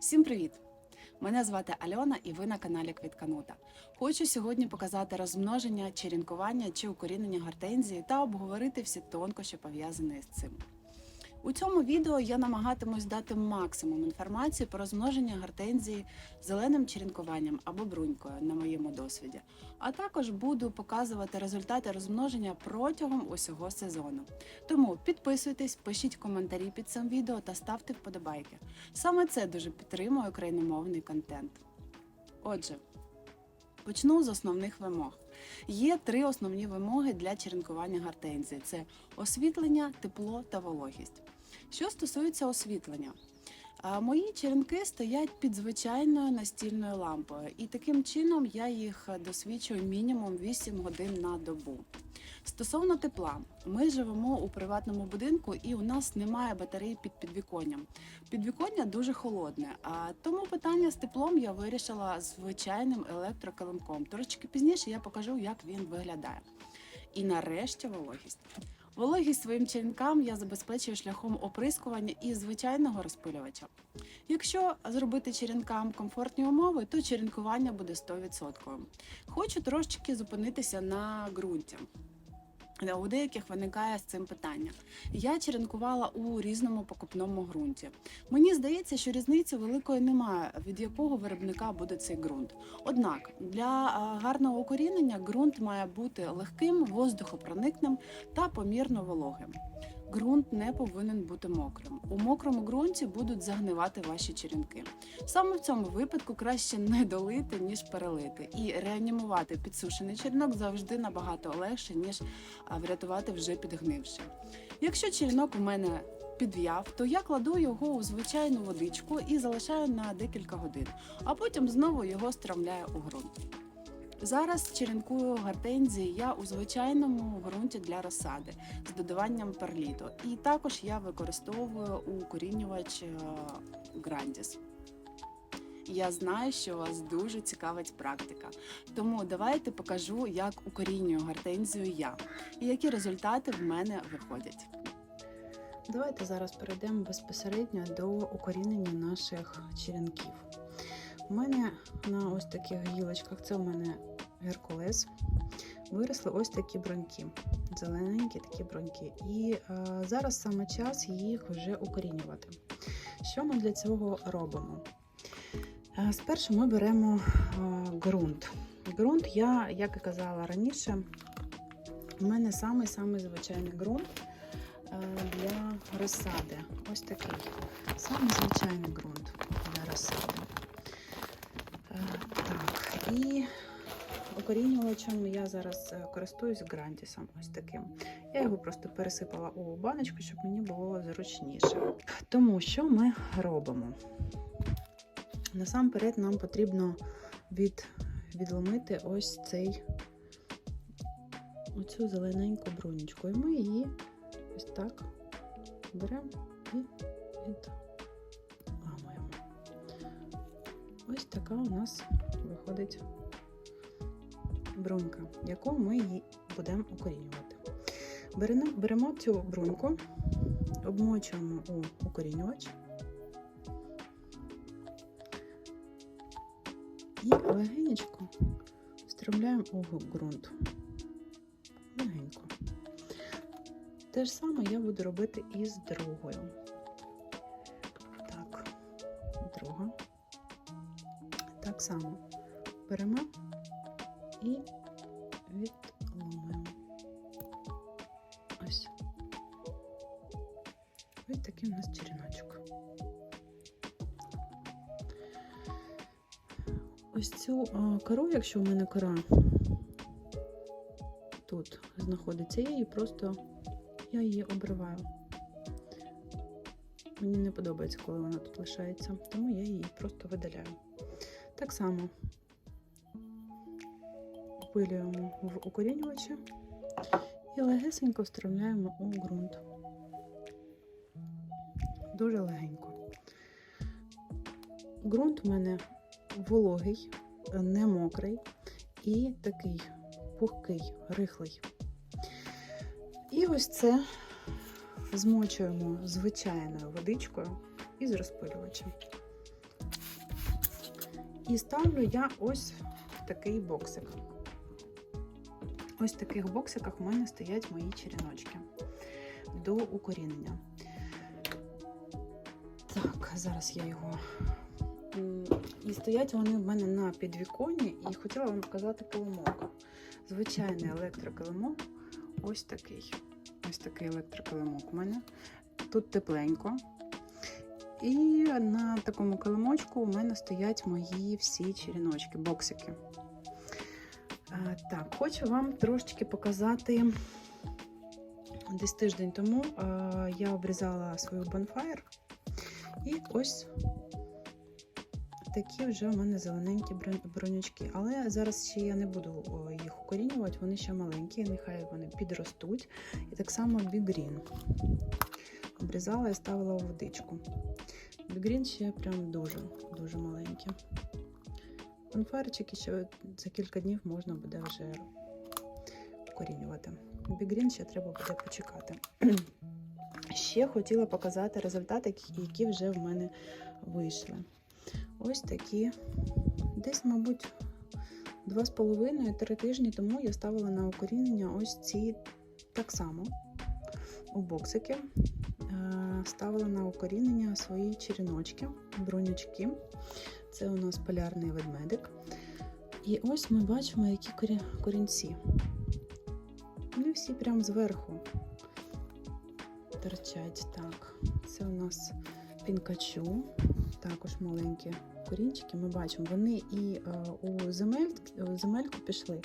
Всім привіт! Мене звати Альона і ви на каналі Квітканута. Хочу сьогодні показати розмноження, черенкування чи укорінення гортензії та обговорити всі тонкощі пов'язані з цим. У цьому відео я намагатимусь дати максимум інформації про розмноження гортензії зеленим черенкуванням або брунькою на моєму досвіді, а також буду показувати результати розмноження протягом усього сезону. Тому підписуйтесь, пишіть коментарі під цим відео та ставте вподобайки. Саме це дуже підтримує україномовний контент. Отже, почну з основних вимог. Є три основні вимоги для черенкування гортензії: це освітлення, тепло та вологість. Що стосується освітлення, а, мої черенки стоять під звичайною настільною лампою, і таким чином я їх досвідчую мінімум 8 годин на добу. Стосовно тепла, ми живемо у приватному будинку і у нас немає батареї під підвіконням. Підвіконня дуже холодне, а тому питання з теплом я вирішила звичайним електрокилимком. Трошки пізніше я покажу, як він виглядає. І нарешті вологість. Вологість своїм черенкам я забезпечую шляхом оприскування і звичайного розпилювача. Якщо зробити черенкам комфортні умови, то черенкування буде 100%. Хочу трошечки зупинитися на ґрунті. У деяких виникає з цим питання. Я черенкувала у різному покупному ґрунті. Мені здається, що різниці великої немає, від якого виробника буде цей ґрунт. Однак для гарного укорінення ґрунт має бути легким, воздухопроникним та помірно вологим. Ґрунт не повинен бути мокрим. У мокрому ґрунті будуть загнивати ваші черенки. Саме в цьому випадку краще не долити, ніж перелити. І реанімувати підсушений черенок завжди набагато легше, ніж врятувати вже підгнивши. Якщо черенок у мене підв'яв, то я кладу його у звичайну водичку і залишаю на декілька годин, а потім знову його стромляю у ґрунт. Зараз черенкую гортензії я у звичайному ґрунті для розсади з додаванням перліту. І також я використовую укорінювач е, Грандіс. Я знаю, що вас дуже цікавить практика, тому давайте покажу, як укорінюю гортензію я і які результати в мене виходять. Давайте зараз перейдемо безпосередньо до укорінення наших черенків. У мене на ось таких гілочках, це у мене геркулес, виросли ось такі броньки, зелененькі такі броньки. І е, зараз саме час їх вже укорінювати. Що ми для цього робимо? Е, спершу ми беремо е, ґрунт. Ґрунт я, як і казала раніше, у мене самий-самий звичайний ґрунт е, для розсади. Ось такий. Самий звичайний ґрунт для розсади. Е, Так, і укорінювачем я зараз е, користуюсь грандісом ось таким. Я його просто пересипала у баночку, щоб мені було зручніше. Тому що ми робимо? Насамперед нам потрібно від, відломити ось цей оцю зелененьку брунечку. І ми її ось так беремо і відламуємо. Ось така у нас виходить брунька, яку ми її будемо укорінювати. Беремо, цю бруньку, обмочуємо у укорінювач і легенечко встромляємо у ґрунт. Легенько. Те ж саме я буду робити і з другою. Так, друга. Так само беремо і відломуємо. Ось. Ось такий у нас череночок. Ось цю кору, якщо у мене кора тут знаходиться, я її просто я її обриваю. Мені не подобається, коли вона тут лишається, тому я її просто видаляю. Так само опилюємо в укорінювачі і легесенько встромляємо у ґрунт. Дуже легенько. Ґрунт у мене вологий, не мокрий і такий пухкий, рихлий. І ось це змочуємо звичайною водичкою із розпилювачем. І ставлю я ось в такий боксик. Ось в таких боксиках в мене стоять мої черіночки до укорінення. Так, зараз я його. І стоять вони в мене на підвіконні, і хотіла вам показати килимок. Звичайний електрокилимок. Ось такий. Ось такий електрокилимок у мене. Тут тепленько. І на такому килимочку у мене стоять мої всі черіночки, боксики. Так, хочу вам трошечки показати. Десь тиждень тому я обрізала свою bonfire. І ось такі вже в мене зелененькі бронючки. Але зараз ще я не буду їх укорінювати, вони ще маленькі, нехай вони підростуть. І так само бігрін. Обрізала і ставила в водичку. Бігрін ще прям дуже, дуже маленькі. Конфарчики ще за кілька днів можна буде вже укорінювати. Бігрін ще треба буде почекати. Ще хотіла показати результати, які- вже в мене вийшли. Ось такі. Десь, мабуть, 2,5-3 тижні тому я ставила на укорінення ось ці так само у боксики. Е, Ставила на укорінення свої черіночки, бронячки. Це у нас полярний ведмедик. І ось ми бачимо, які корінці. Вони всі прямо зверху торчать. Так, це у нас пінкачу, також маленькі корінчики. Ми бачимо, вони і е, у земель, земельку пішли,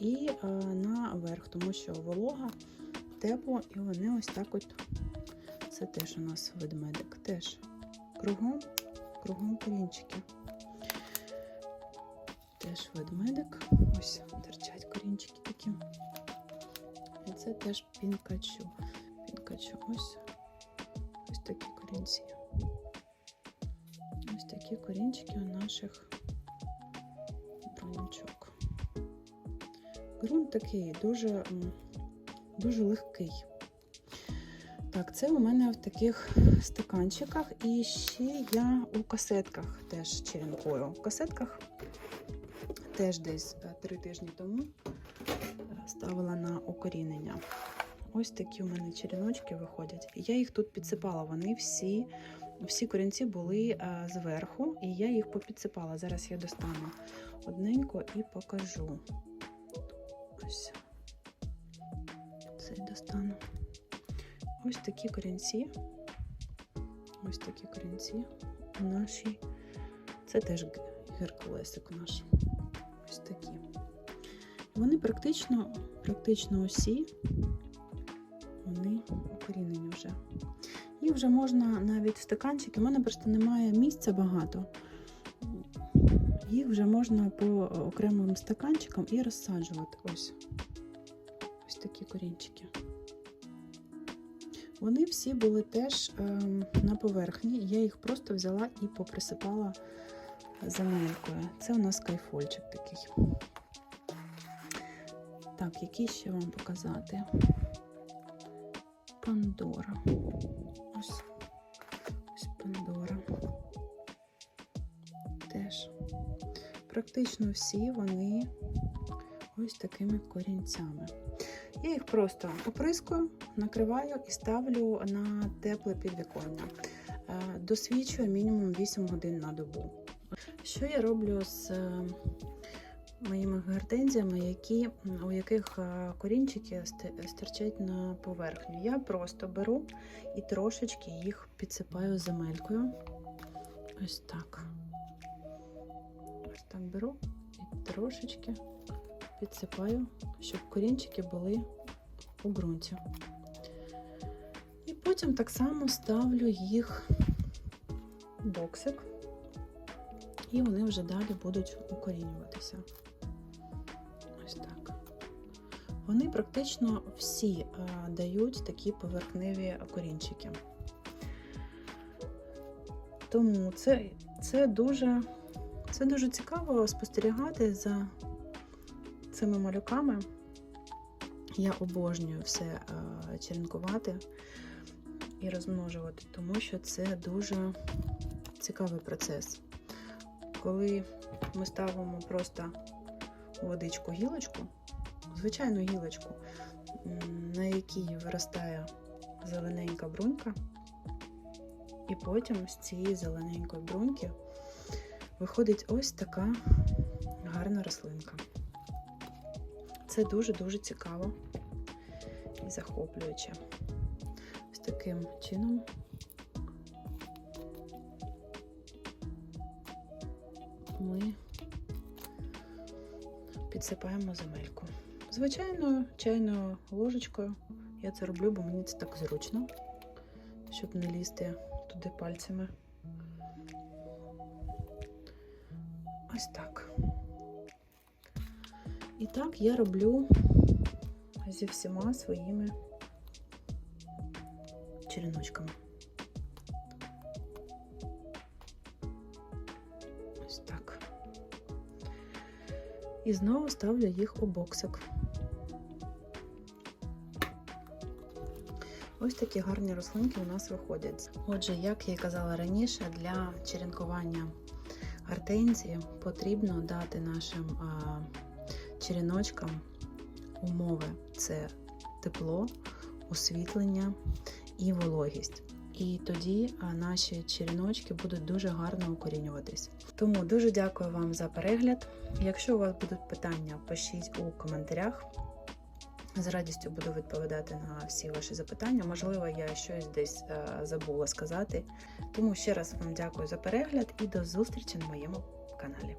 і е, наверх, тому що волога, тепло, і вони ось так от. Це теж у нас ведмедик. Теж кругом, кругом корінчики. Теж ведмедик. Ось торчать корінчики такі. І це теж пінкачу. Пінкачу. Ось ось такі корінці. Ось такі корінчики у наших бронячок. Ґрунт такий дуже, дуже легкий. Так, це у мене в таких стаканчиках. І ще я у касетках теж черенкую. У касетках теж десь е, три тижні тому е, ставила на укорінення. Ось такі у мене черіночки виходять. Я їх тут підсипала. Вони всі, всі корінці були е, зверху, і я їх попідсипала. Зараз я достану одненько і покажу. Ось цей достану. Ось такі корінці. Ось такі корінці у нашій. Це теж геркулесик наш. Ось такі. Вони практично, практично усі вони укорінені вже. Їх вже можна навіть в стаканчики. У мене просто немає місця багато. Їх вже можна по окремим стаканчикам і розсаджувати. Ось. Ось такі корінчики. Вони всі були теж ем, на поверхні. Я їх просто взяла і поприсипала земелькою. Це у нас кайфольчик такий. Так, який ще вам показати? Пандора. Ось, ось Пандора. Теж. Практично всі вони ось такими корінцями. Я їх просто оприскую, накриваю і ставлю на тепле підвіконня. Е, Досвідчую мінімум 8 годин на добу. Що я роблю з е, моїми гортензіями, які, у яких е, корінчики стирчать на поверхню? Я просто беру і трошечки їх підсипаю земелькою. Ось так. Ось так беру і трошечки підсипаю, щоб корінчики були у ґрунті. І потім так само ставлю їх в боксик, і вони вже далі будуть укорінюватися. Ось так. Вони практично всі а, дають такі поверхневі корінчики. Тому це, це, дуже, це дуже цікаво спостерігати за цими малюками. Я обожнюю все е, черенкувати і розмножувати, тому що це дуже цікавий процес. Коли ми ставимо просто у водичку гілочку, звичайну гілочку, на якій виростає зелененька брунька, і потім з цієї зелененької бруньки виходить ось така гарна рослинка. Це дуже-дуже цікаво і захоплююче. Ось таким чином ми підсипаємо земельку. Звичайною чайною ложечкою. Я це роблю, бо мені це так зручно, щоб не лізти туди пальцями. Ось так. І так я роблю зі всіма своїми череночками. І знову ставлю їх у боксик. Ось такі гарні рослинки у нас виходять. Отже, як я і казала раніше, для черенкування гортензії потрібно дати нашим череночкам умови: це тепло, освітлення і вологість. І тоді наші череночки будуть дуже гарно укорінюватись. Тому дуже дякую вам за перегляд. Якщо у вас будуть питання, пишіть у коментарях. З радістю буду відповідати на всі ваші запитання. Можливо, я щось десь е, забула сказати. Тому ще раз вам дякую за перегляд і до зустрічі на моєму каналі.